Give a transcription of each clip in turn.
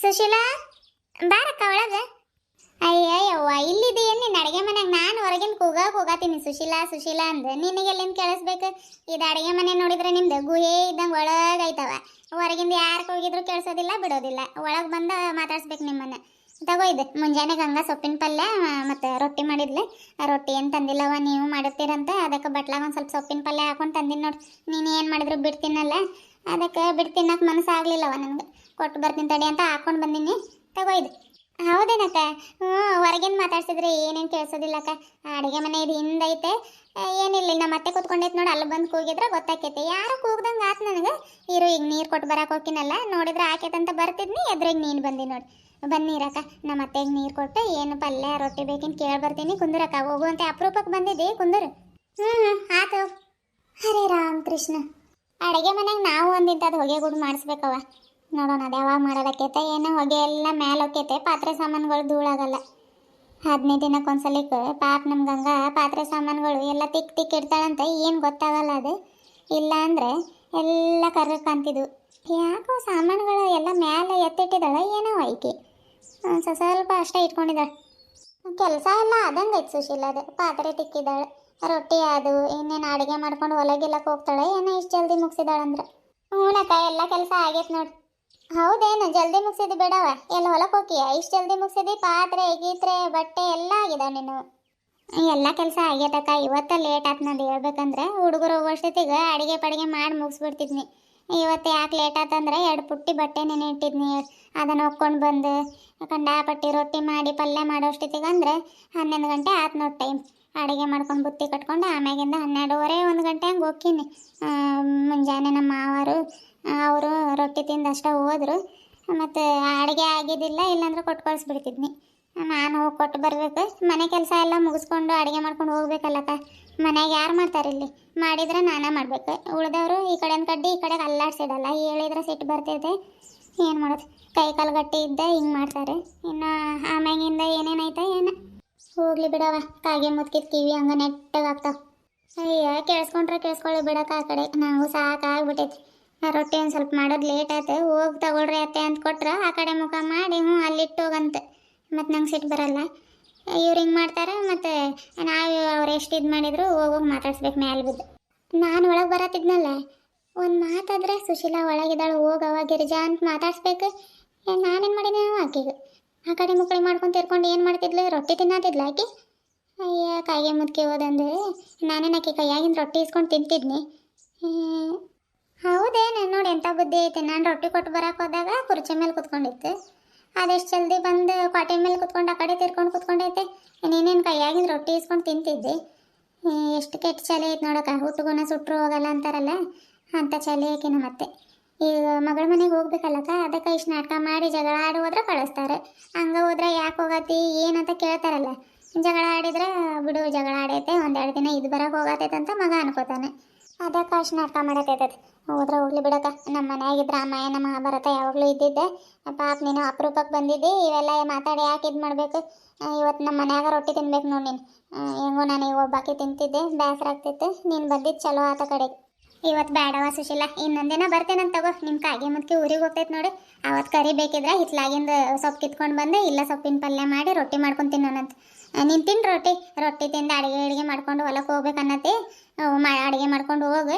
ಸುಶೀಲಾ, ಬಾರಕ್ಕ ಒಳಗ. ಅಯ್ಯಯ್ಯವ್ವ ಇಲ್ಲಿದೆಯೇ ನಿನ್ನ ಅಡುಗೆ ಮನೆಗೆ ನಾನು ಹೊರಗಿನ ಕೂಗ ಕೂಗಾತೀನಿ ಸುಶೀಲಾ ಸುಶೀಲಾ ಅಂದ್ರೆ ನಿನಗೆ ಎಲ್ಲಿಂದ ಕೇಳಿಸ್ಬೇಕು? ಇದು ಅಡುಗೆ ಮನೆ ನೋಡಿದ್ರೆ ನಿಮ್ದು ಗುಹೆ ಇದ್ದಂಗೆ ಒಳಗಾಯ್ತವ ಹೊರಗಿಂದ ಯಾರು ಕೂಗಿದ್ರು ಕೇಳಿಸೋದಿಲ್ಲ, ಬಿಡೋದಿಲ್ಲ. ಒಳಗೆ ಬಂದು ಮಾತಾಡ್ಸ್ಬೇಕು ನಿಮ್ಮನ್ನ. ತಗೋ ಇದು, ಮುಂಜಾನೆ ಗಂಗಾ ಸೊಪ್ಪಿನ ಪಲ್ಯ, ಮತ್ತು ರೊಟ್ಟಿ ಮಾಡಿದ್ಲೆ. ರೊಟ್ಟಿ ಏನು ತಂದಿಲ್ಲವ ನೀವು ಮಾಡುತ್ತೀರಂತ ಅದಕ್ಕೆ ಬಟ್ಲಾಗ ಒಂದು ಸ್ವಲ್ಪ ಸೊಪ್ಪಿನ ಪಲ್ಯ ಹಾಕೊಂಡು ತಂದಿನಿ ನೋಡಿ. ನೀನು ಏನು ಮಾಡಿದ್ರು ಬಿಡ್ತೀನಲ್ಲ. ಅದಕ್ಕೆ ಬಿಟ್ಟು ತಿನ್ನಕ್ಕೆ ಮನಸ್ಸಾಗಲಿಲ್ಲವ ನನಗೆ. ಕೊಟ್ಟು ಬರ್ತೀನಿ ತಡಿ ಅಂತ ಹಾಕೊಂಡು ಬಂದೀನಿ. ತಗೋಯ್ದು ಹೌದೇನಕ್ಕ? ಹ್ಞೂ ಹೊರಗಿಂದ ಮಾತಾಡ್ಸಿದ್ರೆ? ಏನೇನು ಕೇಳಿಸೋದಿಲ್ಲಕ್ಕ? ಅಡುಗೆ ಮನೆ ಇದು ಹಿಂದೈತೆ ಏನಿಲ್ಲ ನಮ್ಮ ಮತ್ತೆ ಕೂತ್ಕೊಂಡೈತೆ ನೋಡಿ, ಅಲ್ಲಿ ಬಂದು ಕೂಗಿದ್ರೆ ಗೊತ್ತಾಕೈತೆ. ಯಾರು ಕೂಗ್ದಂಗೆ ಆತು ನನಗೆ. ಇರು, ಈಗ ನೀರು ಕೊಟ್ಟು ಬರಕ್ಕೆ ಹೋಗಿನಲ್ಲ ನೋಡಿದ್ರೆ ಆಕೈತಂತ ಬರ್ತಿದ್ನಿ, ಎದ್ರಿಗೆ ನೀನು ಬಂದಿ ನೋಡಿ. ಬಂದು ನೀರಕ್ಕ ನಮ್ಮ ಅತ್ತೆಗೆ ನೀರು ಕೊಟ್ಟು ಏನು ಪಲ್ಯ, ರೊಟ್ಟಿ ಬೇಕಿನ ಕೇಳಿ ಬರ್ತೀನಿ. ಕುಂದುರಕ್ಕ ಹೋಗುವಂತೆ ಅಪರೂಪಕ್ಕೆ ಬಂದಿದ್ದಿ, ಕುಂದರು. ಹ್ಞೂ ಹ್ಞೂ ಆತು. ಹರೇ ರಾಮ್ ಕೃಷ್ಣ ಅಡುಗೆ ಮನೆಗೆ ನಾವು ಒಂದಿಂತದ್ದು ಹೊಗೆ ಗುಡ್ ಮಾಡಿಸ್ಬೇಕವ ನೋಡೋಣ ಅದು ಯಾವಾಗ ಮಾಡೋದಕ್ಕೈತೆ ಏನೋ ಹೊಗೆ ಎಲ್ಲ ಮ್ಯಾಲ ಹೋಗ್ತೈತೆ ಪಾತ್ರೆ ಸಾಮಾನುಗಳು ಧೂಳಾಗಲ್ಲ ಹದಿನೈದು ದಿನಕ್ಕೆ ಒಂದ್ಸಲಿಕ್ಕೆ ಪಾಪ ನಮ್ಮ ಗಂಗಾ ಪಾತ್ರೆ ಸಾಮಾನುಗಳು ಎಲ್ಲ ತಿಕ್ ತಿಕ್ ಇಡ್ತಾಳಂತ, ಏನು ಗೊತ್ತಾಗಲ್ಲ ಅದು. ಇಲ್ಲ ಅಂದರೆ ಎಲ್ಲ ಕರ್ರ ಕಾಣ್ತಿದ್ವು. ಯಾಕೋ ಸಾಮಾನುಗಳು ಎಲ್ಲ ಮೇಲೆ ಎತ್ತಿಟ್ಟಿದ್ದಾಳೆ, ಏನೋ ಐಕಿ. ಸ್ವಲ್ಪ ಸ್ವಲ್ಪ ಅಷ್ಟೇ ಇಟ್ಕೊಂಡಿದ್ದಾಳೆ. ಕೆಲಸ ಎಲ್ಲ ಆದಂಗೆ ಸುಶೀಲ ಅದು, ಪಾತ್ರೆ ತಿಕ್ಕಿದ್ದಾಳೆ. ರೊಟ್ಟಿ ಅದು, ಇನ್ನೇನು ಅಡುಗೆ ಮಾಡ್ಕೊಂಡು ಹೊಲಗೆಲ್ಲಕ್ಕೆ ಹೋಗ್ತಾಳೆ, ಏನೋ ಇಷ್ಟು ಜಲ್ದಿ ಮುಗಿಸಿದಾಳಂದ್ರೆ ಹ್ಞೂನಕ್ಕ ಎಲ್ಲ ಕೆಲಸ ಆಗೈತೆ ನೋಡಿ. ಹೌದೇನು, ಜಲ್ದಿ ಮುಗಿಸಿದ್ದು ಬೇಡವ. ಎಲ್ಲ ಹೊಲಕ್ಕೆ ಹೋಗಿಯ ಇಷ್ಟು ಜಲ್ದಿ ಮುಗಿಸಿದಿ, ಪಾತ್ರೆ, ಗೀತ್ರೆ, ಬಟ್ಟೆ ಎಲ್ಲ ಆಗಿದೆ ನೀನು ಎಲ್ಲ ಕೆಲಸ ಆಗೈತಕ್ಕ ಇವತ್ತ ಲೇಟ್ ಆತು ನಂದು ಹೇಳ್ಬೇಕಂದ್ರೆ, ಹುಡುಗರು ಹೋಗೋಷ್ಟೊತ್ತಿಗೆ ಅಡುಗೆ ಪಡಿಗೆ ಮಾಡಿ ಮುಗಿಸ್ಬಿಡ್ತಿದ್ನಿ. ಇವತ್ತು ಯಾಕೆ ಲೇಟ್ ಆತಂದ್ರೆ ಎರಡು ಪುಟ್ಟಿ ಬಟ್ಟೆ ನೆನೆ ಇಟ್ಟಿದ್ನಿ. ಅದನ್ನು ಒಕ್ಕೊಂಡು ಬಂದು, ಕಂಡಾಪಟ್ಟಿ ರೊಟ್ಟಿ ಮಾಡಿ ಪಲ್ಯ ಮಾಡೋಷ್ಟೊತ್ತಿಗೆ ಅಂದ್ರೆ, ಹನ್ನೊಂದು ಗಂಟೆ ಆತು ನೋಡಿ ಟೈಮ್ ಅಡುಗೆ ಮಾಡ್ಕೊಂಡು ಬುತ್ತಿ ಕಟ್ಕೊಂಡು ಆಮ್ಯಾಗಿಂದ ಹನ್ನೆರಡುವರೆ ಒಂದು ಗಂಟೆ ಹಂಗೆ ಹೋಗ್ತೀನಿ. ಮುಂಜಾನೆ ನಮ್ಮ ಮಾವರು ಅವರು ರೊಟ್ಟಿ ತಿಂದು ಅಷ್ಟೇ ಹೋದರು. ಮತ್ತು ಅಡುಗೆ ಆಗಿದ್ದಿಲ್ಲ, ಇಲ್ಲಾಂದ್ರೆ ಕೊಟ್ಟು ಕಳಿಸ್ಬಿಡ್ತಿದ್ನಿ ನಾನು ಹೋಗಿ ಕೊಟ್ಟು ಬರಬೇಕು. ಮನೆ ಕೆಲಸ ಎಲ್ಲ ಮುಗಿಸ್ಕೊಂಡು ಅಡುಗೆ ಮಾಡ್ಕೊಂಡು ಹೋಗ್ಬೇಕಲ್ಲಕ್ಕ. ಮನೆಯಾಗ ಯಾರು ಮಾಡ್ತಾರೆ ಇಲ್ಲಿ? ಮಾಡಿದ್ರೆ ನಾನೇ ಮಾಡಬೇಕು. ಉಳಿದವರು ಈ ಕಡೆ ಕಡ್ಡಿ, ಈ ಕಡೆಗೆ ಅಲ್ಲಾಡ್ಸಿಡಲ್ಲ. ಹೇಳಿದ್ರೆ ಸಿಟ್ಟು ಬರ್ತೈತೆ ಏನು ಮಾಡೋದು? ಕೈ ಕಾಲು ಗಟ್ಟಿ ಇದ್ದೆ, ಹಿಂಗೆ ಮಾಡ್ತಾರೆ. ಇನ್ನು ಆಮ್ಯಾಗಿಂದ ಏನೇನೈತೆ, ಏನು? ಹೋಗ್ಲಿ ಬಿಡವ ಕಾಗೆ ಮುತ್ಕಿದ ಕಿವಿ ಹಂಗ ನೆಟ್ಟಗಾಗ್ತಾವ. ಅಯ್ಯ, ಕೇಳಿಸ್ಕೊಂಡ್ರೆ ಕೇಳಿಸ್ಕೊಳ್ಳಿ ಬಿಡಕ್ಕ ಆ ಕಡೆ. ನಾವು ಸಾಕಾಗ್ಬಿಟ್ಟೈತಿ ಆ ರೊಟ್ಟಿ ಒಂದು ಸ್ವಲ್ಪ ಮಾಡೋದು ಲೇಟ್ ಆಯ್ತು. ಹೋಗಿ ತಗೊಳ್ರಿ ಅತ್ತೆ ಅಂತ ಕೊಟ್ರೆ ಆ ಕಡೆ ಮುಖ ಮಾಡಿ ಹ್ಞೂ ಅಲ್ಲಿಟ್ಟು ಹೋಗಂತ. ಮತ್ತು ನಂಗೆ ಸಿಟ್ಟು ಬರಲ್ಲ. ಇವ್ರು ಹಿಂಗೆ ಮಾಡ್ತಾರೆ ಮತ್ತು ನಾವು ಅವ್ರು ಎಷ್ಟು ಇದು ಮಾಡಿದ್ರು ಹೋಗೋಗಿ ಮಾತಾಡ್ಸ್ಬೇಕು ಮ್ಯಾಲೆ ಬಿದ್ದು. ನಾನು ಒಳಗೆ ಬರತ್ತಿದ್ನಲ್ಲ, ಒಂದು ಮಾತಾದ್ರೆ ಸುಶೀಲಾ ಒಳಗಿದ್ದಾಳು. ಹೋಗವ ಗಿರಿಜಾ ಅಂತ ಮಾತಾಡ್ಸ್ಬೇಕು. ನಾನೇನು ಮಾಡಿದೆ ಆಕೆಗೆ? ಆ ಕಡೆ ಮುಕ್ಕಳಿ ಮಾಡ್ಕೊಂಡು ತಿರ್ಕೊಂಡು ಏನು ಮಾಡ್ತಿದ್ಲು? ರೊಟ್ಟಿ ತಿನ್ನತಿದ್ಲ ಆಕೆ. ಅಯ್ಯ ಕಾಯಿಗೆ ಮುದ್ಕೆ ಹೋದಂದ್ರೆ ನಾನೇನು ಆಕೆ ಕೈಯಾಗಿನ ರೊಟ್ಟಿ ಇಸ್ಕೊಂಡು ತಿಂತಿದ್ನಿ? ಹೌದೇ ನಾನು ನೋಡಿ ಎಂಥ ಬುದ್ಧಿ ಐತೆ. ನಾನು ರೊಟ್ಟಿ ಕೊಟ್ಟು ಬರೋಕೆ ಹೋದಾಗ ಕುರ್ಚಿ ಮೇಲೆ ಕುತ್ಕೊಂಡಿತ್ತು. ಅದೆಷ್ಟು ಜಲ್ದಿ ಬಂದು ಕ್ವಾಟೆ ಮೇಲೆ ಕುತ್ಕೊಂಡು ಆ ಕಡೆ ತಿರ್ಕೊಂಡು ಕುತ್ಕೊಂಡೈತೆ. ನೀನೇನು ಕೈಯಾಗಿನ ರೊಟ್ಟಿ ಇಸ್ಕೊಂಡು ತಿಂತಿದ್ದೆ? ಎಷ್ಟು ಕೆಟ್ಟ ಚಳಿ ಐತೆ ನೋಡೋಕೆ ಹುಟ್ಟುಗುಣ ಸುಟ್ಟರು ಹೋಗಲ್ಲ ಅಂತಾರಲ್ಲ? ಅಂಥ ಚಳಿ ಆಕೆ ಮತ್ತೆ ಈಗ ಮಗಳ ಮನೆಗೆ ಹೋಗ್ಬೇಕಲ್ಲಕ್ಕ? ಅದಕ್ಕೆ ಇಷ್ಟು ನಾಟಕ ಮಾಡಿ ಜಗಳ ಆಡಿ ಹೋದ್ರೆ ಕಳಿಸ್ತಾರೆ. ಹಂಗೆ ಹೋದ್ರೆ ಯಾಕೆ ಹೋಗತಿ, ಏನಂತ ಕೇಳ್ತಾರಲ್ಲ. ಜಗಳ ಆಡಿದ್ರೆ ಬಿಡು, ಜಗಳ ಆಡೈತೆ, ಒಂದೆರಡು ದಿನ ಇದು ಬರಕ್ಕೆ ಹೋಗತೈತೆ ಅಂತ ಮಗ ಅನ್ಕೋತಾನೆ. ಅದಕ್ಕೆ ಅಷ್ಟು ನಾಟಕ ಮಾಡತೈತೈತೆ ಹೋದ್ರೆ ಹೋಗ್ಲಿ ಬಿಡಕ್ಕ ನಮ್ಮ ಮನೆಯಾಗಿದ್ದ ರಾಮಾಯಣ ಮಹಾಭಾರತ ಯಾವಾಗಲೂ ಇದ್ದಿದ್ದೆ. ಪಾಪ ನೀನು ಅಪರೂಪಕ್ಕೆ ಬಂದಿದ್ದೆ, ಇವೆಲ್ಲ ಮಾತಾಡಿ ಯಾಕೆ ಇದು ಮಾಡಬೇಕು? ಇವತ್ತು ನಮ್ಮ ಮನ್ಯಾಗ ರೊಟ್ಟಿ ತಿನ್ಬೇಕು ನೋಡಿ ನೀನು. ಹೆಂಗೋ ನಾನು ಈಗ ಒಬ್ಬಾಕಿ ತಿಂತಿದ್ದೆ ಬೇಸರ ಆಗ್ತಿತ್ತು. ನೀನು ಬಂದಿದ್ದು ಚಲೋ ಆತ ಕಡೆಗೆ ಇವತ್ತು ಬೇಡವ ಸುಶೀಲ? ಇನ್ನೊಂದಿನ ಬರ್ತೇನಂತ ತಗೋ. ನಿಮ್ಮ ಕಾಗೆ ಮುದ್ಕೆ ಊರಿಗೆ ಹೋಗ್ತೈತೆ ನೋಡಿ. ಅವತ್ತು ಕರಿ ಬೇಕಿದ್ರೆ ಹಿತ್ಲಾಗಿಂದ ಸೊಪ್ಪು ಕಿತ್ಕೊಂಡು ಬಂದೆ, ಇಲ್ಲ ಸೊಪ್ಪಿನ ಪಲ್ಯ ಮಾಡಿ ರೊಟ್ಟಿ ಮಾಡ್ಕೊಂಡು ತಿನ್ನೋಣಂತ. ನೀನು ರೊಟ್ಟಿ. ರೊಟ್ಟಿ ತಿಂದು ಅಡುಗೆ ಅಡುಗೆ ಮಾಡ್ಕೊಂಡು ಹೊಲಕ್ಕೆ ಹೋಗ್ಬೇಕು ಅನ್ನತ್ತಿ. ಮಾ, ಅಡುಗೆ ಮಾಡ್ಕೊಂಡು ಹೋಗು.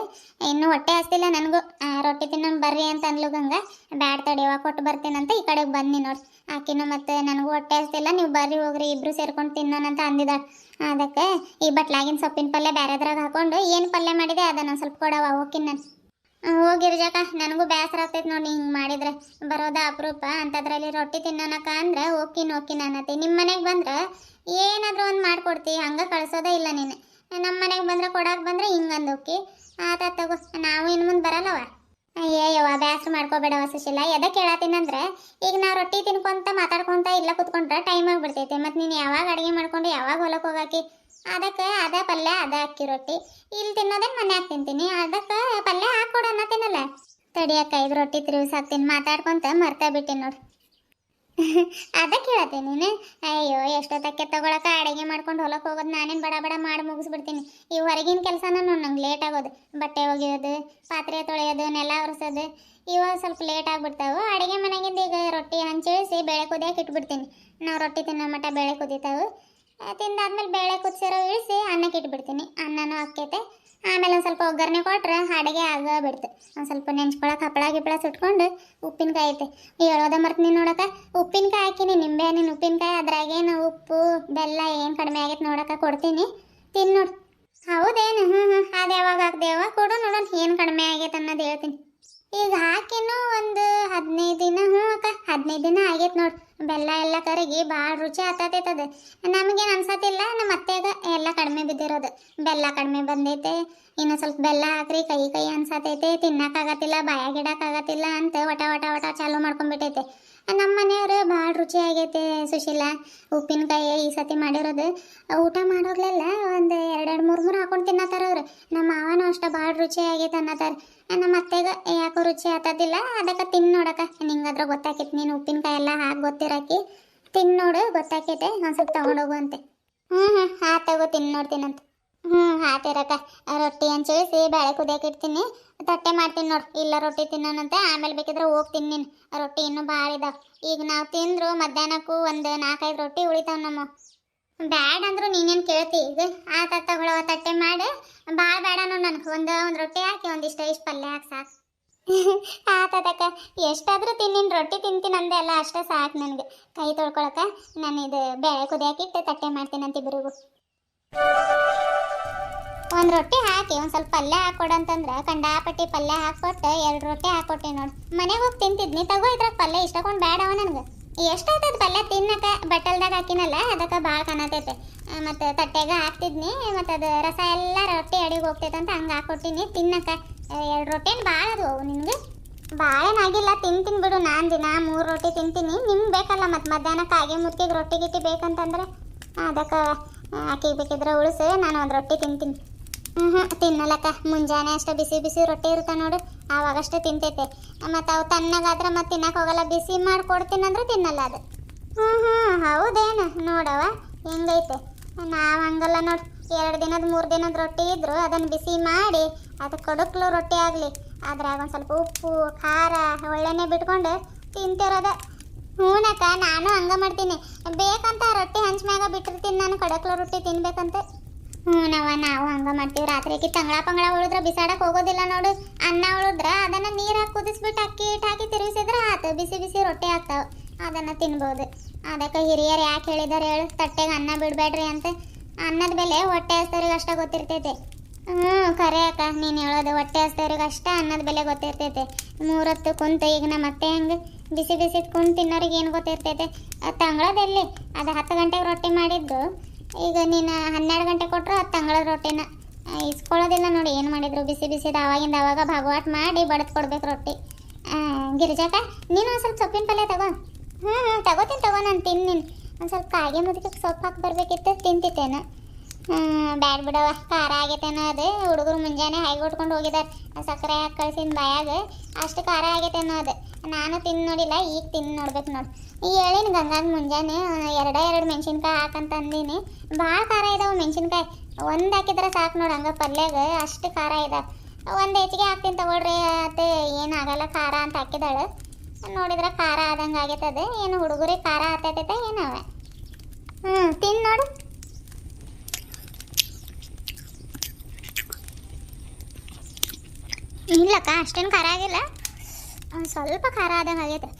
ಇನ್ನು ಹೊಟ್ಟೆ ಹಸ್ತಿಲ್ಲ ನನಗೂ. ರೊಟ್ಟಿ ತಿನ್ನೋಣ ಬರ್ರಿ ಅಂತ ಅಂದ್ಲು ಗಂಗ. ಬ್ಯಾಡ ತಡಿಯವ ಕೊಟ್ಟು ಬರ್ತೀನಂತ ಈ ಕಡೆಗೆ ಬನ್ನಿ ನೋಡಿ. ಆಕಿನೂ ಮತ್ತೆ ನನಗೂ ಹೊಟ್ಟೆ ಹಸ್ತಿಲ್ಲ, ನೀವು ಬರ್ರಿ ಹೋಗ್ರಿ, ಇಬ್ರು ಸೇರ್ಕೊಂಡು ತಿನ್ನೋಣಂತ ಅಂದಿದ್ದಾಳೆ ಅದಕ್ಕೆ ಈ ಬಟ್ಲಾಗಿನ ಸೊಪ್ಪಿನ ಪಲ್ಯ ಬೇರೆದ್ರಾಗ ಹಾಕೊಂಡು ಏನು ಪಲ್ಯ ಮಾಡಿದೆ ಅದನ್ನ ಸ್ವಲ್ಪ ಕೊಡವ ಹೋಗಿನ್ ನಾನು. ಹೋಗಿರ್ಜಾಕ ನನಗೂ ಬೇಸರ ಆಗ್ತೈತೆ ನೋಡಿ ಹಿಂಗೆ ಮಾಡಿದ್ರೆ. ಬರೋದ ಅಪರೂಪ, ಅಂತದ್ರಲ್ಲಿ ರೊಟ್ಟಿ ತಿನ್ನೋಣಕ್ಕ ಅಂದ್ರೆ ಹೋಗಿನ್ ಹೋಗಿನ್ ಅನ್ನತಿ ನಿಮ್ಮ ಮನೆಗೆ ಬಂದ್ರೆ ಏನಾದರೂ ಒಂದು ಮಾಡ್ಕೊಡ್ತಿ, ಹಂಗೆ ಕಳ್ಸೋದೇ ಇಲ್ಲ ನೀನು. ನಮ್ಮ ಮನೆಗೆ ಬಂದ್ರೆ ಕೊಡಕ್ಕೆ ಬಂದ್ರೆ ಹಿಂಗಂದು ಹೋಗಿ ಆತ ತಗೋ, ನಾವು ಇನ್ನು ಮುಂದೆ ಬರಲ್ಲವ ಅಯ್ಯಯ್ಯವ ಬೇಸರ ಮಾಡ್ಕೋಬೇಡವ ಸುಶೀಲ. ಎದಕ್ಕೆ ಹೇಳತ್ತೀನಂದ್ರೆ ಈಗ ನಾವು ರೊಟ್ಟಿ ತಿನ್ಕೊಂತ ಮಾತಾಡ್ಕೊಂತ ಇಲ್ಲ ಕುತ್ಕೊಂಡ್ರೆ ಟೈಮ್ ಆಗಿಬಿಡ್ತೈತೆ. ಮತ್ತು ನೀನು ಯಾವಾಗ ಅಡುಗೆ ಮಾಡ್ಕೊಂಡು ಯಾವಾಗ ಹೊಲಕ್ಕೆ ಹೋಗಾಕಿ? ಅದಕ್ಕೆ ಅದ ಪಲ್ಯ, ಅದ ಅಕ್ಕಿ ರೊಟ್ಟಿ. ಇಲ್ಲಿ ತಿನ್ನೋದೇನು ಮನ್ಯಾಗ ತಿಂತೀನಿ. ಅದಕ್ಕೆ ಪಲ್ಯ ಹಾಕ್ಕೊಡು ತಿನ್ನಲ್ಲ. ತಡಿಯಕ್ಕ ಇದು ರೊಟ್ಟಿ ತಿರುಗಿಸಾಕ್ತೀನಿ ಮಾತಾಡ್ಕೊಂತ ಮರ್ತಾ ಬಿಟ್ಟಿನಿ ನೋಡಿ. ಅದ ಕೇಳತ್ತೆ ನೀನು. ಅಯ್ಯೋ ಎಷ್ಟೊತ್ತಕ್ಕೆ ತಗೊಳಕ ಅಡುಗೆ ಮಾಡ್ಕೊಂಡು ಹೊಲಕ್ಕೆ ಹೋಗೋದು ನಾನೇನು ಬಡ ಬಡ ಮಾಡಿ ಮುಗಿಸ್ಬಿಡ್ತೀನಿ. ಈ ಹೊರಗಿನ ಕೆಲಸನ ನೋಡಿ ನಂಗೆ ಲೇಟ್ ಆಗೋದು. ಬಟ್ಟೆ ಒಗೆಯೋದು, ಪಾತ್ರೆ ತೊಳೆಯೋದು, ನೆಲ ಒರೆಸೋದು, ಇವಾಗ ಸ್ವಲ್ಪ ಲೇಟ್ ಆಗಿಬಿಡ್ತಾವೆ. ಅಡುಗೆ ಮನೆಗಿಂದ ಈಗ ರೊಟ್ಟಿ ಹಂಚಿಳಿಸಿ ಬೇಳೆ ಕುದಿಯಕ್ಕೆ ಇಟ್ಬಿಡ್ತೀನಿ. ನಾವು ರೊಟ್ಟಿ ತಿನ್ನೋ ಮಟ್ಟ ಬೇಳೆ ಕುದೀತಾವೆ. ತಿಂದಾದ್ಮೇಲೆ ಬೇಳೆ ಕುದಿಸಿರೋ ಇಳಿಸಿ ಅನ್ನಕ್ಕೆ ಇಟ್ಬಿಡ್ತೀನಿ. ಅನ್ನನೂ ಸ್ವಲ್ಪ ಒಗ್ಗರಣೆ ಕೊಟ್ರೆ ಅಡುಗೆ ಆಗ ಬಿಡ್ತೆ ಒಂದು ಸ್ವಲ್ಪ ನೆಂಚ್ಕೊಳಕ್ಕೆ ಹಪ್ಪಳ ಗಿಪ್ಪಳ ಸುಟ್ಕೊಂಡು ಉಪ್ಪಿನಕಾಯಿ ಐತೆ. ಹೇಳೋದ ಮರ್ತೀನಿ ನೋಡಕ? ಉಪ್ಪಿನಕಾಯಿ ಹಾಕಿನಿ ನಿಂಬೆ ಹಣ್ಣಿನ ಉಪ್ಪಿನಕಾಯಿ, ಅದ್ರಾಗೇನು ಉಪ್ಪು, ಬೆಲ್ಲ ಏನು ಕಡಿಮೆ ಆಗೈತೆ ನೋಡಕ ಕೊಡ್ತೀನಿ. ತಿನ್ ನೋಡು. ಹೌದೇನು? ಹ್ಞೂ ಹ್ಞೂ ಅದು ಯಾವಾಗ ಹಾಕ್ದೇವ? ಕೊಡು ನೋಡೋಣ ಏನು ಕಡಿಮೆ ಆಗೈತೆ ಅನ್ನೋದು ಹೇಳ್ತೀನಿ. ಈಗ ಹಾಕಿನೂ ಒಂದು ಹದಿನೈದು ದಿನ ಹ್ಞೂ ಅಕ್ಕ. ಹದಿನೈದು ದಿನ ಆಗೈತೆ ನೋಡು. ಬೆಲ್ಲ ಎಲ್ಲ ಕರಗಿ ಭಾಳ ರುಚಿ ಆತತೈತದ ನಮಗೇನು ಅನ್ಸತ್ತಿಲ್ಲ ನಮ್ಮ ಅತ್ತೆಗ ಎಲ್ಲ ಕಡಿಮೆ ಬಿದ್ದಿರೋದು. ಬೆಲ್ಲ ಕಡಿಮೆ ಬಂದೈತೆ, ಇನ್ನು ಸ್ವಲ್ಪ ಬೆಲ್ಲ ಹಾಕ್ರಿ ಕೈ ಕೈ ಅನ್ಸತೈತೆ ತಿನ್ನಕ್ಕಾಗತ್ತಿಲ್ಲ ಬಾಯಾಗಿಡಕ್ಕಾಗತ್ತಿಲ್ಲ ಅಂತ ಒಟ ಒಟ ಒಟ ಚಾಲು ಮಾಡ್ಕೊಂಡ್ಬಿಟ್ಟೈತೆ. ನಮ್ಮ ಮನೆಯವರು ಭಾಳ ರುಚಿ ಆಗೈತೆ ಸುಶೀಲ. ಉಪ್ಪಿನಕಾಯಿ ಈ ಸತಿ ಮಾಡಿರೋದು. ಊಟ ಮಾಡೋರ್ಲೆಲ್ಲ ಒಂದು ಎರಡೆರಡು ಮೂರು ಮೂರು ಹಾಕೊಂಡು ತಿನ್ನತ್ತಾರ ಅವ್ರು. ನಮ್ಮ ಮಾವನೂ ಅಷ್ಟೇ ಭಾಳ ರುಚಿ ಆಗೈತೆ ಅನ್ನತ್ತಾರ. ನಮ್ಮ ಅತ್ತೆಗ ಯಾಕೋ ರುಚಿ ಆತದಿಲ್ಲ, ಅದಕ್ಕೆ ತಿನ್ ನೋಡಕ ನಿಂಗಾದ್ರ ಗೊತ್ತಾಕೈತಿ, ನೀನು ಉಪ್ಪಿನಕಾಯಿ ಎಲ್ಲ ಹಾಕಿ ಗೊತ್ತಿರಾಕಿ ತಿನ್ನೋಡು ಗೊತ್ತಾಕೈತೆ, ಒಂದು ಸ್ವಲ್ಪ ತೊಗೊಂಡೋಗು ಅಂತೆ. ಹ್ಞೂ ಹ್ಞೂ ಹಾ ತಗೋ, ತಿನ್ ನೋಡ್ತೀನಂತ ಹ್ಞೂ ಹಾತಿರಕ್ಕ ರೊಟ್ಟಿ ಹಂಚಿಳಿಸಿ ಬೇಳೆ ಕುದಿಯಕ್ಕೆ ಇಡ್ತೀನಿ. ತಟ್ಟೆ ಮಾಡ್ತೀನಿ ನೋಡು, ಇಲ್ಲ ರೊಟ್ಟಿ ತಿನ್ನೋಣಂತೆ, ಆಮೇಲೆ ಬೇಕಿದ್ರೆ ಹೋಗ್ತೀನಿ ನೀನು. ರೊಟ್ಟಿ ಇನ್ನೂ ಭಾಳ ಇದಾವೆ. ಈಗ ನಾವು ತಿಂದ್ರು ಮಧ್ಯಾಹ್ನಕ್ಕೂ ಒಂದು ನಾಲ್ಕೈದು ರೊಟ್ಟಿ ಉಳಿತಾವ ನಮ್ಮ ಬ್ಯಾಡ್ ಅಂದ್ರು ನೀನೇನು ಕೇಳ್ತಿ? ಈಗ ಆ ತಗೊಳ ತಟ್ಟೆ ಮಾಡಿ. ಭಾಳ ಬೇಡ ನೋಡು ನನಗೆ ಒಂದು ಒಂದು ರೊಟ್ಟಿ ಹಾಕಿ ಒಂದಿಷ್ಟು ಇಷ್ಟು ಪಲ್ಯ ಹಾಕಿ ಸಾಕು. ಆತದಕ್ಕ ಎಷ್ಟಾದ್ರೂ ತಿನ್ನಿನ ರೊಟ್ಟಿ ತಿಂತೀನಿ ಅಂದೆ ಅಲ್ಲ, ಅಷ್ಟೇ ಸಾಕು ನನಗೆ. ಕೈ ತೊಳ್ಕೊಳಕ್ಕೆ ನಾನು ಇದು ಬೇಳೆ ಕುದಿಯಾಕಿಟ್ಟು ತಟ್ಟೆ ಮಾಡ್ತೀನಿ ಅಂತ ಇಬ್ಬರಿಗೂ ಒಂದು ರೊಟ್ಟಿ ಹಾಕಿ, ಒಂದು ಸ್ವಲ್ಪ ಪಲ್ಯ ಹಾಕೊಡಂತಂದ್ರೆ ಕಂಡಾಪಟ್ಟಿ ಪಲ್ಯ ಹಾಕೊಟ್ಟು ಎರಡು ರೊಟ್ಟಿ ಹಾಕೊಟ್ಟಿ ನೋಡಿ. ಮನೆಗೆ ಹೋಗಿ ತಿಂತಿದ್ನಿ, ತಗೋ ಇದ್ರಾಗ ಪಲ್ಯ ಇಷ್ಟಕೊಂಡು ಬೇಡವ ನನಗೆ. ಎಷ್ಟಾಯ್ತದ ಪಲ್ಯ ತಿನ್ನಕ ಬಟ್ಟಲ್ದಾಗ ಹಾಕಿನಲ್ಲ, ಅದಕ್ಕೆ ಭಾಳ ಕಾಣತೈತೆ ಮತ್ತು ತಟ್ಟೆಗ ಹಾಕ್ತಿದ್ನಿ, ಮತ್ತು ಅದು ರಸ ಎಲ್ಲ ರೊಟ್ಟಿ ಅಡಿಗೆ ಹೋಗ್ತೈತೆ ಅಂತ ಹಂಗೆ ಹಾಕೊಟ್ಟಿನಿ ತಿನ್ನಕ. ಎರಡು ರೊಟ್ಟಿನ ಭಾಳ ಅದು ಅವು ನಿನಗೆ. ಭಾಳ ಏನಾಗಿಲ್ಲ ತಿಂತೀನಿ ಬಿಡು. ನಾನು ದಿನ ಮೂರು ರೊಟ್ಟಿ ತಿಂತೀನಿ. ನಿಮ್ಗೆ ಬೇಕಲ್ಲ ಮತ್ತು ಮಧ್ಯಾಹ್ನಕ್ಕೆ ಹಾಗೆ ಮುತ್ತಿಗೆ ರೊಟ್ಟಿ ಗಿಟ್ಟಿ ಬೇಕಂತಂದ್ರೆ ಅದಕ್ಕೆ ಹಾಕಿ ಬೇಕಿದ್ರೆ ಉಳಿಸು, ನಾನು ಒಂದು ರೊಟ್ಟಿ ತಿಂತೀನಿ. ಹ್ಞೂ ತಿನ್ನಲಕ್ಕ. ಮುಂಜಾನೆ ಅಷ್ಟೇ ಬಿಸಿ ಬಿಸಿ ರೊಟ್ಟಿ ಇರುತ್ತೆ ನೋಡು. ಆವಾಗಷ್ಟೇ ತಿಂತೈತೆ. ಮತ್ತು ಅವು ತಣ್ಣಗಾದ್ರೆ ಮತ್ತೆ ತಿನ್ನಕ್ಕೆ ಹೋಗಲ್ಲ. ಬಿಸಿ ಮಾಡಿ ಕೊಡ್ತೀನಿ ಅಂದ್ರೆ ತಿನ್ನಲ್ಲ ಅದು. ಹ್ಞೂ ಹ್ಞೂ ಹೌದೇನು? ನೋಡವ ಹೆಂಗೈತೆ? ನಾವು ಹಂಗಲ್ಲ ನೋಡು. ಎರಡು ದಿನದ, ಮೂರು ದಿನದ ರೊಟ್ಟಿ ಇದ್ರು ಅದನ್ನು ಬಿಸಿ ಮಾಡಿ, ಅದು ಕಡುಕ್ಲು ರೊಟ್ಟಿ ಆಗಲಿ. ಅದ್ರಾಗ ಒಂದು ಸ್ವಲ್ಪ ಉಪ್ಪು, ಖಾರ ಒಳ್ಳೆನೆ ಬಿಟ್ಕೊಂಡು ತಿಂತಿರೋದ. ಹ್ಞೂನಕ್ಕ ನಾನು ಹಂಗ ಮಾಡ್ತೀನಿ. ಬೇಕಂತ ರೊಟ್ಟಿ ಹಂಚ್ಮ್ಯಾಗ ಬಿಟ್ಟಿರ್ತೀನಿ ನಾನು. ಕಡಕ್ಲ ರೊಟ್ಟಿ ತಿನ್ಬೇಕಂತ. ಹ್ಞೂನವ ನಾವು ಹಂಗ ಮಾಡ್ತೀವಿ. ರಾತ್ರಿಗೆ ತಂಗಳ ಪಂಗಳ ಉಳಿದ್ರೆ ಬಿಸಾಡಕ್ ಹೋಗೋದಿಲ್ಲ ನೋಡು. ಅನ್ನ ಉಳಿದ್ರ ಅದನ್ನ ನೀರ್ ಹಾಕಿ ಕುದಿಸ್ಬಿಟ್ಟು ಅಕ್ಕಿ ಹಿಟ್ಟು ಹಾಕಿ ತಿರುಗಿಸಿದ್ರೆ ಆತು. ಬಿಸಿ ಬಿಸಿ ರೊಟ್ಟಿ ಆಗ್ತಾವ. ಅದನ್ನ ತಿನ್ಬೋದು. ಅದಕ್ಕೆ ಹಿರಿಯರು ಯಾಕೆ ಹೇಳಿದಾರೆ ಹೇಳು. ತಟ್ಟೆಗೆ ಅನ್ನ ಬಿಡಬೇಡ್ರಿ ಅಂತ. ಅನ್ನದ ಬೆಲೆ ಹೊಟ್ಟೆ ಹಸ್ತವ್ರಿಗೆ ಅಷ್ಟ ಗೊತ್ತಿರ್ತೈತೆ. ಹ್ಞೂ ಖರೆ ಅಕ್ಕ, ನೀನು ಹೇಳೋದು ಹೊಟ್ಟೆ ಹಸ್ತವ್ರಿಗೆ ಅಷ್ಟ ಅನ್ನದ ಬೆಲೆ ಗೊತ್ತಿರ್ತೈತೆ. ಮೂರತ್ತು ಕುಂತು ಈಗ ನಮ್ಮ ಅತ್ತೆ ಹೆಂಗೆ ಬಿಸಿ ಬಿಸಿ ಕುಂತು ತಿನ್ನೋರಿಗೆ ಏನು ಗೊತ್ತಿರ್ತೈತೆ? ತಂಗಳದಲ್ಲಿ ಅದು ಹತ್ತು ಗಂಟೆಗೆ ರೊಟ್ಟಿ ಮಾಡಿದ್ದು. ಈಗ ನೀನು ಹನ್ನೆರಡು ಗಂಟೆ ಕೊಟ್ಟರು ಹತ್ತು ತಂಗಳ ರೊಟ್ಟಿನ. ಇಸ್ಕೊಳ್ಳೋದಿಲ್ಲ ನೋಡಿ, ಏನು ಮಾಡಿದ್ರು? ಬಿಸಿ ಬಿಸಿದ ಆವಾಗಿಂದ ಆವಾಗ ಭಾಗವಾಟ್ ಮಾಡಿ ಬಡದು ಕೊಡ್ಬೇಕು ರೊಟ್ಟಿ. ಗಿರಿಜಾಕ ನೀನು ಒಂದು ಸ್ವಲ್ಪ ಸೊಪ್ಪಿನ ಪಲ್ಯ ತಗೋ. ಹ್ಞೂ ತಗೋತೀನಿ ತಗೋ, ನಾನು ತಿನ್ನಿನ ನೀನು ಒಂದು ಸ್ವಲ್ಪ ಕಾಗೆ ಮುದಕ್ಕೆ ಸೊಪ್ಪು ಹಾಕಿ ಬರಬೇಕಿತ್ತು ತಿಂತಿತ್ತೇನು ಬ್ಯಾಡ್ ಬಿಡವ ಖಾರ ಆಗೈತೇನೋ ಅದು ಹುಡುಗರು ಮುಂಜಾನೆ ಹಾಗೆ ಉಟ್ಕೊಂಡು ಹೋಗಿದ್ದಾರೆ ಸಕ್ಕರೆ ಹಾಕಿ ಕಳ್ಸಿನ ಬಾಯಾಗ ಅಷ್ಟು ಖಾರ ಆಗೈತೇನೋ ಅದು ನಾನು ತಿಂದು ನೋಡಿಲ್ಲ, ಈಗ ತಿಂದು ನೋಡ್ಬೇಕು ನೋಡಿ. ಈ ಹೇಳಿನ ಗಂಗಾಗ ಮುಂಜಾನೆ ಎರಡ ಎರಡು ಮೆಣಸಿನ್ಕಾಯಿ ಹಾಕಂತ ಅಂದೀನಿ. ಭಾಳ ಖಾರ ಇದಾವೆ ಮೆಣಸಿನ್ಕಾಯಿ. ಒಂದು ಹಾಕಿದ್ರೆ ಸಾಕು ನೋಡಿ ಹಂಗೆ ಪಲ್ಯಾಗ, ಅಷ್ಟು ಖಾರ ಇದಾವೆ. ಒಂದು ಹೆಚ್ಚಿಗೆ ಹಾಕ್ತೀನಿ ತಗೊಳ್ರಿ ಅತ್ತೆ ಏನಾಗಲ್ಲ ಖಾರ ಅಂತ ಹಾಕಿದಾಳೆ ನೋಡಿದ್ರೆ ಖಾರ ಆದಂಗೆ ಆಗೈತದೆ ಏನು ಹುಡುಗರಿಗೆ ಖಾರ ಹತ್ತೈತೈತೆ ಏನವ? ಹ್ಞೂ ತಿಂದು ನೋಡು. ಇಲ್ಲಕ್ಕ, ಅಷ್ಟೇನು ಖಾರ ಆಗಿಲ್ಲ. ಒಂದು ಸ್ವಲ್ಪ ಖಾರ ಆದಂಗೆ ಆಗೈತೆ.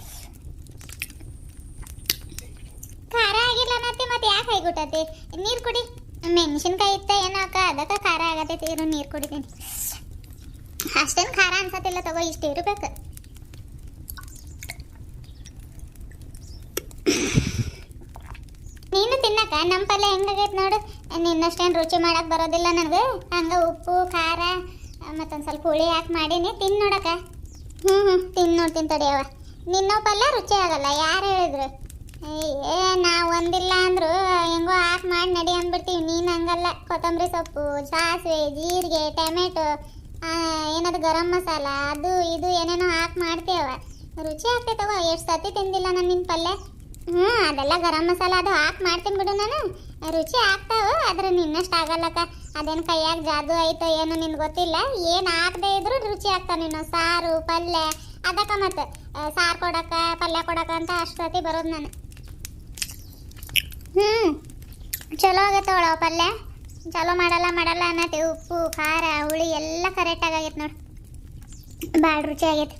ಖಾರ ಆಗಿಲ್ಲ ಅನ್ನತ್ತೆ, ಮತ್ತೆ ಯಾಕೆ ಆಗಿಬಿಟ್ಟತಿ ನೀರು ಕುಡಿ. ಮೆಣಸಿನ್ಕಾಯಿ ಇತ್ತ ಏನೋ ಅಕ್ಕ, ಅದಕ್ಕೆ ಖಾರ ಆಗತೈತಿ, ಇರು, ನೀರು ಕುಡಿತೀನಿ. ಅಷ್ಟೇನು ಖಾರ ಅನ್ಸತ್ತಿಲ್ಲ ತಗೋ, ಇಷ್ಟು ಇರಬೇಕು. ನೀನು ತಿನ್ನಕ್ಕ ನಮ್ಮ ಪಲ್ಯ ಹೆಂಗಾಗೈತೆ ನೋಡು. ನಿನ್ನಷ್ಟೇನು ರುಚಿ ಮಾಡಕ್ಕೆ ಬರೋದಿಲ್ಲ ನನಗೆ. ಹಂಗೆ ಉಪ್ಪು, ಖಾರ ಮತ್ತೊಂದು ಸ್ವಲ್ಪ ಹುಳಿ ಹಾಕಿ ಮಾಡೀನಿ ತಿನ್ ನೋಡಕ್ಕ. ಹ್ಞೂ ಹ್ಞೂ ತಿನ್ ನೋಡ್ತೀನಿ ತಡಿಯವ ನಿನ್ನೋ ಪಲ್ಯ ರುಚಿ ಆಗಲ್ಲ ಯಾರು ಹೇಳಿದ್ರು? ಏ ನಾವು ಒಂದಿಲ್ಲ ಅಂದ್ರು ಹೆಂಗೋ ಹಾಕಿ ಮಾಡಿ ನಡಿ ಅಂದ್ಬಿಡ್ತೀವಿ ನೀನು ಹಂಗಲ್ಲ. ಕೊತ್ತಂಬರಿ ಸೊಪ್ಪು ಸಾಸಿವೆ ಜೀರಿಗೆ ಟೊಮೆಟೊ ಏನದು ಗರಂ ಮಸಾಲ ಅದು ಇದು ಏನೇನೋ ಹಾಕಿ ಮಾಡ್ತೀವ ರುಚಿ ತಗೋ ಎಷ್ಟು ಸತಿ ತಿಂದಿಲ್ಲ ನಾನು ನಿನ್ನ ಪಲ್ಯ. ಹ್ಞೂ ಅದೆಲ್ಲ ಗರಂ ಮಸಾಲ ಅದು ಹಾಕಿ ಮಾಡ್ತೀನಿ ಬಿಡು ನಾನು. ರುಚಿ ಆಗ್ತಾವೆ ಆದರೆ ನಿನ್ನಷ್ಟು ಆಗಲ್ಲಕ್ಕ. ಅದೇನು ಕೈಯಾಗ ಜಾದು ಐತೋ ಏನೋ ನಿನ್ಗೆ ಗೊತ್ತಿಲ್ಲ? ಏನು ಹಾಕದೆ ಇದ್ರು ರುಚಿ ಆಗ್ತಾ ನೀನು ಸಾರು, ಪಲ್ಯ, ಅದಕ್ಕೆ ಮತ್ತೆ ಸಾರು ಕೊಡಕ ಪಲ್ಯ ಕೊಡಕ ಅಂತ ಅಷ್ಟು ಸತಿ ಬರೋದು ನಾನು. ಹ್ಞೂ ಚಲೋ ಆಗತ್ತೆ ಒಳ ಪಲ್ಯ. ಚಲೋ ಮಾಡಲ್ಲ ಮಾಡಲ್ಲ ಅನ್ನತ್ತೆ ಉಪ್ಪು, ಖಾರ, ಹುಳಿ ಎಲ್ಲ ಕರೆಕ್ಟಾಗಿ ಆಗೈತೆ ನೋಡಿ. ಭಾಳ ರುಚಿ ಆಗೈತೆ.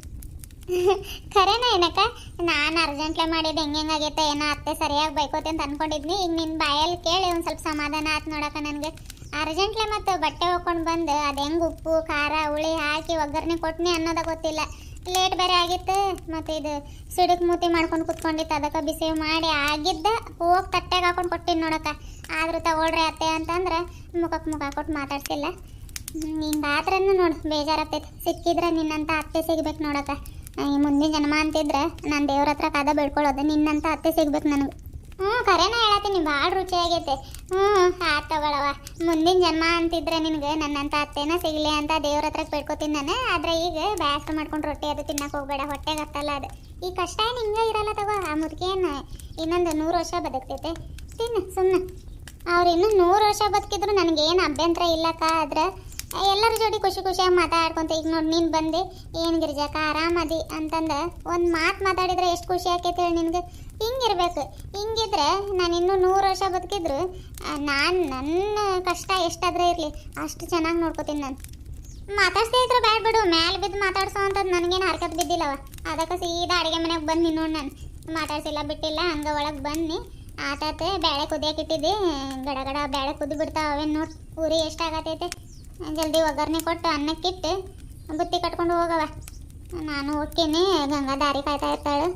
ಖರೇನ ಏನಕ್ಕ? ನಾನು ಅರ್ಜೆಂಟ್ಲೆ ಮಾಡಿದ್ದು ಹೆಂಗೆ ಹೆಂಗಾಗೈತೆ ಏನೋ ಅತ್ತೆ ಸರಿಯಾಗಿ ಬೈಕೋತೆ ಅಂತ ಅನ್ಕೊಂಡಿದ್ನಿ. ಈಗ ನಿನ್ನ ಬಾಯಲ್ಲಿ ಕೇಳಿ ಒಂದು ಸ್ವಲ್ಪ ಸಮಾಧಾನ ಆಯ್ತು ನೋಡಕ್ಕ ನನಗೆ. ಅರ್ಜೆಂಟ್ಲೆ ಮತ್ತು ಬಟ್ಟೆ ಹೋಗ್ಕೊಂಡು ಬಂದು ಅದು ಹೆಂಗೆ ಉಪ್ಪು, ಖಾರ, ಹುಳಿ ಹಾಕಿ ಒಗ್ಗರಣೆ ಕೊಟ್ನಿ ಅನ್ನೋದ ಗೊತ್ತಿಲ್ಲ. ಲೇಟ್ ಬೇರೆ ಆಗಿತ್ತು, ಮತ್ತು ಇದು ಸಿಡುಕ್ ಮೂತಿ ಮಾಡ್ಕೊಂಡು ಕುತ್ಕೊಂಡಿತ್ತು. ಅದಕ್ಕೆ ಬಿಸಿ ಮಾಡಿ ಆಗಿದ್ದ ಹೋಗಿ ತಟ್ಟೆಗೆ ಹಾಕೊಂಡು ಕೊಟ್ಟಿನಿ ನೋಡಕ್ಕ. ಆದರೂ ತಗೊಳ್ರಿ ಅತ್ತೆ ಅಂತಂದ್ರೆ ಮುಖಕ್ಕೆ ಮುಖ ಕೊಟ್ಟು ಮಾತಾಡ್ಸಿಲ್ಲ. ಹಿಂಗಾದ್ರೂ ನೋಡಿ ಬೇಜಾರಾಗ್ತೈತೆ. ಸಿಕ್ಕಿದ್ರೆ ನಿನ್ನಂತ ಅತ್ತೆ ಸಿಗ್ಬೇಕು ನೋಡಕ್ಕ. ಈ ಮುಂದಿನ ಜನ್ಮ ಅಂತಿದ್ರೆ ನಾನು ದೇವ್ರ ಹತ್ರ ಕದ ಬೆಳ್ಕೊಳ್ಳೋದು, ನಿನ್ನಂತ ಅತ್ತೆ ಸಿಗ್ಬೇಕು ನನಗೆ. ಹ್ಞೂ ಕರೆನ ಹೇಳತ್ತೀನಿ ಭಾಳ ರುಚಿಯಾಗೈತೆ. ಹ್ಞೂ ಆ ತಗೊಳವ ಮುಂದಿನ ಜನ್ಮ ಅಂತಿದ್ರೆ ನಿನಗೆ ನನ್ನಂತ ಅತ್ತೆನ ಸಿಗಲಿ ಅಂತ ದೇವ್ರ ಹತ್ರ ಬೇಡ್ಕೊತೀನಿ ನಾನು. ಆದ್ರೆ ಈಗ ಬ್ಯಾಸ್ರ ಮಾಡ್ಕೊಂಡು ರೊಟ್ಟಿ ಅದು ತಿನ್ನಕ್ಕೆ ಹೋಗ್ಬೇಡ, ಹೊಟ್ಟೆಗೆ ಹತ್ತಲ್ಲ ಅದು. ಈ ಕಷ್ಟ ಏನು ಹಿಂಗೆ ಇರಲ್ಲ ತಗೋ, ಆ ಮುದುಕೇನು ಇನ್ನೊಂದು ನೂರು ವರ್ಷ ಬದುಕ್ತೈತೆ. ತಿನ್ನು ಸುಮ್ಮನೆ ಅವ್ರು ಇನ್ನೂ ನೂರು ವರ್ಷ ಬದುಕಿದ್ರು ನನಗೇನು ಅಭ್ಯಂತರ ಇಲ್ಲಕ್ಕ, ಆದ್ರೆ ಎಲ್ಲರ ಜೋಡಿ ಖುಷಿ ಖುಷಿಯಾಗಿ ಮಾತಾಡ್ಕೊಂತ ಈಗ ನೋಡಿ ನೀನು ಬಂದೆ, ಏನು ಗಿರ್ಜಾಕ ಆರಾಮದಿ ಅಂತಂದ ಒಂದು ಮಾತು ಮಾತಾಡಿದ್ರೆ ಎಷ್ಟು ಖುಷಿ ಆಕೈತೆ ಹೇಳಿ ನಿನಗೆ. ಹಿಂಗಿರ್ಬೇಕು. ಹಿಂಗಿದ್ರೆ ನಾನು ಇನ್ನೂ ನೂರು ವರ್ಷ ಬದುಕಿದ್ರು ನಾನು ನನ್ನ ಕಷ್ಟ ಎಷ್ಟಾದ್ರೆ ಇರಲಿ, ಅಷ್ಟು ಚೆನ್ನಾಗಿ ನೋಡ್ಕೋತೀನಿ ನಾನು. ಮಾತಾಡ್ಸ್ತಾ ಇದ್ರೆ ಬ್ಯಾಡ ಬಿಡು, ಮ್ಯಾಲೆ ಬಿದ್ದು ಮಾತಾಡ್ಸೋ ಅಂತದ್ದು ನನಗೇನು ಹರ್ಕತ್ ಬಿದ್ದಿಲ್ಲವ. ಅದಕ್ಕೆ ಸೀದಾ ಅಡುಗೆ ಮನೆಗೆ ಬಂದು ನೋಡಿ ನಾನು. ಮಾತಾಡ್ಸಿಲ್ಲ, ಬಿಟ್ಟಿಲ್ಲ, ಹಂಗೆ ಒಳಗೆ ಬನ್ನಿ ಆತಾತೆ ಬೇಳೆ ಕುದಿಯಕ್ಕೆ ಇಟ್ಟಿದ್ದೆ, ಗಡ ಗಡ ಬೇಳೆ ಕುದಿ ಬಿಡ್ತಾವ ಅವೇನು ನೋಡಿ ಉರಿ ಎಷ್ಟಾಗತೈತೆ ಜಲ್ದಿ ಒಗ್ಗರಣೆ ಕೊಟ್ಟು ಅನ್ನಕ್ಕಿಟ್ಟು ಬುತ್ತಿ ಕಟ್ಕೊಂಡು ಹೋಗವ. ನಾನು ಹೋಗ್ತೀನಿ ಗಂಗಾ ದಾರಿ ಕಾಯ್ತಾ ಇರ್ತಾಳೆ.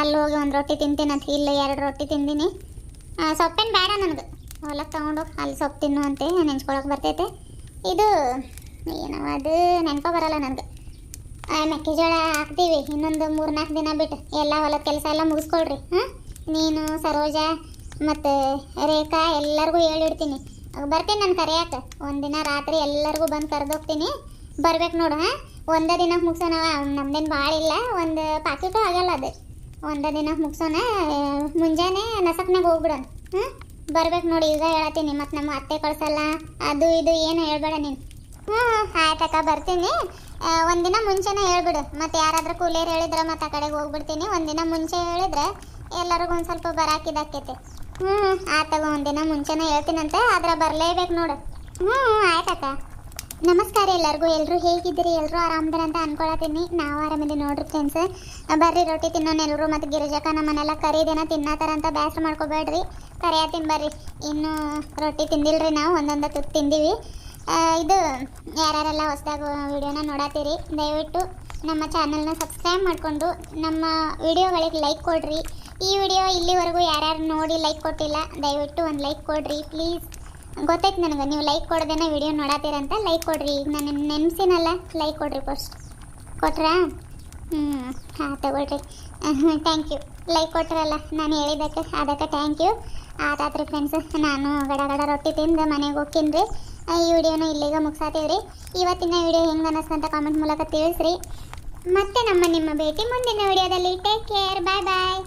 ಅಲ್ಲಿ ಹೋಗಿ ಒಂದು ರೊಟ್ಟಿ ತಿಂತೀನಿ ಅಂತ, ಇಲ್ಲ ಎರಡು ರೊಟ್ಟಿ ತಿಂದೀನಿ. ಸೊಪ್ಪಿನ ಬೇಡ ನನಗೆ. ಹೊಲಕ್ಕೆ ತಗೊಂಡು ಅಲ್ಲಿ ಸೊಪ್ಪು ತಿನ್ನು ಅಂತ ನೆನ್ಸ್ಕೊಳಕ್ಕೆ ಬರ್ತೈತೆ. ಇದು ಏನವ ಅದು ನೆನಪ ಬರಲ್ಲ ನನಗೆ. ಮೆಕ್ಕೆಜೋಳ ಹಾಕ್ತೀವಿ, ಇನ್ನೊಂದು ಮೂರು ನಾಲ್ಕು ದಿನ ಬಿಟ್ಟು ಎಲ್ಲ ಹೊಲದ ಕೆಲಸ ಎಲ್ಲ ಮುಗಿಸ್ಕೊಳ್ರಿ, ಹಾಂ? ನೀನು, ಸರೋಜ, ಮತ್ತು ರೇಖಾ, ಎಲ್ಲರಿಗೂ ಹೇಳಿಡ್ತೀನಿ. ಬರ್ತೀನಿ ನಾನು ಕರೆಯಕ್ಕೆ ಒಂದಿನ ರಾತ್ರಿ ಎಲ್ಲರಿಗೂ ಬಂದು ಕರೆದೋಗ್ತೀನಿ. ಬರ್ಬೇಕು ನೋಡು, ಹಾಂ? ಒಂದೇ ದಿನ ಮುಗಿಸೋಣ, ನಮ್ದೇನು ಭಾಳ ಇಲ್ಲ ಒಂದು ಪಾಕಿಟು ಆಗಲ್ಲ ಅದು. ಒಂದೇ ದಿನ ಮುಗಿಸೋಣ ಮುಂಜಾನೆ ನಸಕ್ನಾಗ ಹೋಗ್ಬಿಡೋಣ. ಹ್ಞೂ ಬರ್ಬೇಕು ನೋಡಿ, ಈಗ ಹೇಳತ್ತೀನಿ ಮತ್ತು ನಮ್ಮ ಅತ್ತೆ ಕಳ್ಸಲ್ಲ, ಅದು ಇದು ಏನು ಹೇಳ್ಬೇಡ ನೀನು. ಹ್ಞೂ ಆಯ್ತಕ್ಕ ಬರ್ತೀನಿ. ಒಂದಿನ ಮುಂಚೆನೇ ಹೇಳ್ಬಿಡು. ಮತ್ತು ಯಾರಾದರೂ ಕೂಲಿಯರು ಹೇಳಿದ್ರೆ ಮತ್ತೆ ಆ ಕಡೆಗೆ ಹೋಗ್ಬಿಡ್ತೀನಿ. ಒಂದಿನ ಮುಂಚೆ ಹೇಳಿದ್ರೆ ಎಲ್ಲರಿಗೂ ಒಂದು ಸ್ವಲ್ಪ ಬರಾಕಿದಾಕೈತೆ ಹ್ಞೂ ಆಯ್ತಕ್ಕ ಒಂದಿನ ಮುಂಚೆನೇ ಹೇಳ್ತೀನಂತೆ, ಆದ್ರೆ ಬರಲೇಬೇಕು ನೋಡು. ಹ್ಞೂ ಆಯ್ತಕ್ಕ ನಮಸ್ಕಾರ ಎಲ್ಲರಿಗೂ. ಎಲ್ಲರೂ ಹೇಗಿದ್ದೀರಿ? ಎಲ್ಲರೂ ಆರಾಮದಾರ ಅಂತ ಅನ್ಕೊಳತೀನಿ ನಾವು ಆರಾಮಿದ್ದೀವಿ ನೋಡ್ರಿ ಫ್ರೆಂಡ್ಸ್ ಬರ್ರಿ ರೊಟ್ಟಿ ತಿನ್ನೋಣ ಎಲ್ಲರೂ ಮತ್ತು ಗಿರಿಜಕ್ಕ ನಮ್ಮನೆಲ್ಲ ಕರೀದೇನ ತಿನ್ನತ್ತಾರ ಅಂತ ಬೇಸರ ಮಾಡ್ಕೋಬೇಡ್ರಿ. ತಿನ್ ಬರ್ರಿ. ಇನ್ನು ರೊಟ್ಟಿ ತಿಂದಿಲ್ರಿ ನಾವು, ಒಂದೊಂದು ತುತ್ತು ತಿಂದೀವಿ. ಇದು ಯಾರ್ಯಾರೆಲ್ಲ ಹೊಸದಾಗಿ ವಿಡಿಯೋನ ನೋಡತ್ತೀರಿ, ದಯವಿಟ್ಟು ನಮ್ಮ ಚಾನಲ್ನ ಸಬ್ಸ್ಕ್ರೈಬ್ ಮಾಡಿಕೊಂಡು ನಮ್ಮ ವಿಡಿಯೋಗಳಿಗೆ ಲೈಕ್ ಕೊಡ್ರಿ. ಈ ವಿಡಿಯೋ ಇಲ್ಲಿವರೆಗೂ ಯಾರ್ಯಾರು ನೋಡಿ ಲೈಕ್ ಕೊಟ್ಟಿಲ್ಲ, ದಯವಿಟ್ಟು ಒಂದು ಲೈಕ್ ಕೊಡ್ರಿ. ಪ್ಲೀಸ್ ಗೊತ್ತೈತೆ ನನಗೆ. ನೀವು ಲೈಕ್ ಕೊಡೋದೇನ ವಿಡಿಯೋ ನೋಡತ್ತೀರಂತ ಲೈಕ್ ಕೊಡ್ರಿ. ಈಗ ನಾನು ನೆನ್ಸಿನಲ್ಲ ಲೈಕ್ ಕೊಡ್ರಿ ಫಸ್ಟ್ ಕೊಟ್ರಾ? ಹ್ಞೂ ಹಾಂ, ತಗೊಳ್ರಿ. ಥ್ಯಾಂಕ್ ಯು ಲೈಕ್ ಕೊಟ್ರಲ್ಲ, ನಾನು ಹೇಳಿದ್ದಕ್ಕೆ, ಅದಕ್ಕೆ ಥ್ಯಾಂಕ್ ಯು ಆತಾತ್ರಿ ಫ್ರೆಂಡ್ಸ್ ನಾನು ಗಡ ಗಡ ರೊಟ್ಟಿ ತಿಂದು ಮನೆಗೆ ಹೋಗ್ತೀನಿ ಈ ವಿಡಿಯೋನ ಇಲ್ಲಿಗೆ ಮುಗಿಸಾತೀವಿ ರೀ. ಇವತ್ತಿನ ವಿಡಿಯೋ ಹೆಂಗೆ ಅನ್ನಿಸ್ಕಂತ ಕಾಮೆಂಟ್ ಮೂಲಕ ತಿಳಿಸ್ರಿ. ಮತ್ತೆ ನಮ್ಮ ನಿಮ್ಮ ಭೇಟಿ ಮುಂದಿನ ವಿಡಿಯೋದಲ್ಲಿ ಟೇಕ್ ಕೇರ್ ಬಾಯ್ ಬಾಯ್